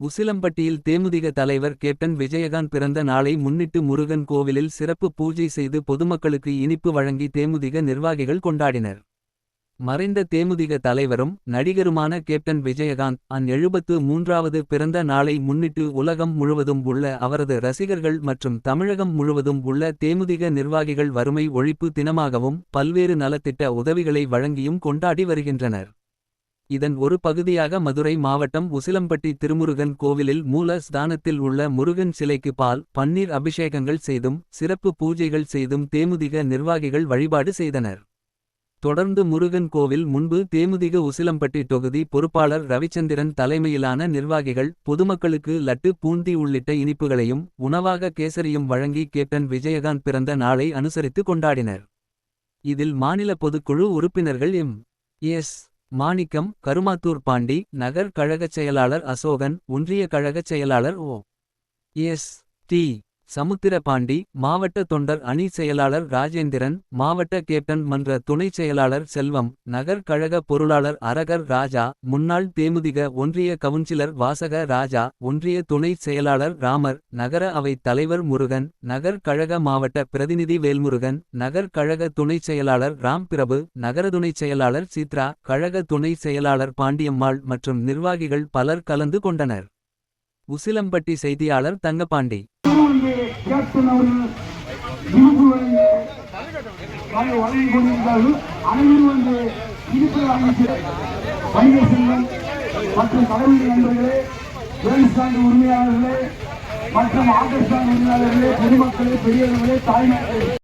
உசிலம்பட்டியில் தேமுதிக தலைவர் கேப்டன் விஜயகாந்த் பிறந்த நாளை முன்னிட்டு முருகன் கோவிலில் சிறப்பு பூஜை செய்து பொதுமக்களுக்கு இனிப்பு வழங்கி தேமுதிக நிர்வாகிகள் கொண்டாடினர். மறைந்த தேமுதிக தலைவரும் நடிகருமான கேப்டன் விஜயகாந்த் அந் எழுபத்து மூன்றாவது பிறந்த நாளை முன்னிட்டு உலகம் முழுவதும் உள்ள அவரது ரசிகர்கள் மற்றும் தமிழகம் முழுவதும் உள்ள தேமுதிக நிர்வாகிகள் வறுமை ஒழிப்பு தினமாகவும் பல்வேறு நலத்திட்ட உதவிகளை வழங்கியும் கொண்டாடி வருகின்றனர். இதன் ஒரு பகுதியாக மதுரை மாவட்டம் உசிலம்பட்டி திருமுருகன் கோவிலில் மூல ஸ்தானத்தில் உள்ள முருகன் சிலைக்கு பால் பன்னீர் அபிஷேகங்கள் செய்தும் சிறப்பு பூஜைகள் செய்தும் தேமுதிக நிர்வாகிகள் வழிபாடு செய்தனர். தொடர்ந்து முருகன் கோவில் முன்பு தேமுதிக உசிலம்பட்டி தொகுதி பொறுப்பாளர் ரவிச்சந்திரன் தலைமையிலான நிர்வாகிகள் பொதுமக்களுக்கு லட்டு பூந்தி உள்ளிட்ட இனிப்புகளையும் உணவாக கேசரியும் வழங்கி கேப்டன் விஜயகாந்த் பிறந்த நாளை அனுசரித்து கொண்டாடினர். இதில் மாநில பொதுக்குழு உறுப்பினர்கள் எம். எஸ். மாணிக்கம் கருமாத்தூர் பாண்டி நகர் கழகச் செயலாளர் அசோகன் ஒன்றிய கழகச் செயலாளர் O. S. T. Samuthira Pandi மாவட்ட தொண்டர் அணி செயலாளர் ராஜேந்திரன் மாவட்ட கேப்டன் மன்ற துணைச் செயலாளர் செல்வம் நகர் கழக பொருளாளர் அரகர் ராஜா முன்னாள் தேமுதிக ஒன்றிய கவுன்சிலர் வாசக ராஜா ஒன்றிய துணைச் செயலாளர் ராமர் நகர அவை தலைவர் முருகன் நகர் கழக மாவட்ட பிரதிநிதி வேல்முருகன் நகர் கழக துணைச் செயலாளர் ராம் பிரபு நகர துணைச் செயலாளர் சித்ரா கழக துணை செயலாளர் பாண்டியம்மாள் மற்றும் நிர்வாகிகள் பலர் கலந்து கொண்டனர். உசிலம்பட்டி செய்தியாளர் தங்கபாண்டி வந்து கேப்டன் அவர்கள் இனிப்பு வழங்கி வழங்கி கொண்டிருந்தார்கள் அனைவரும் வந்து இனிப்பு வழங்கி வணிக செல்வம் மற்றும் தலைமை நண்பர்களே வேல்ஸ்டாண்ட் உரிமையாளர்களே மற்றும் ஆட்டோ உரிமையாளர்களே பொதுமக்களே பெரியவர்களே தாய்மார்களே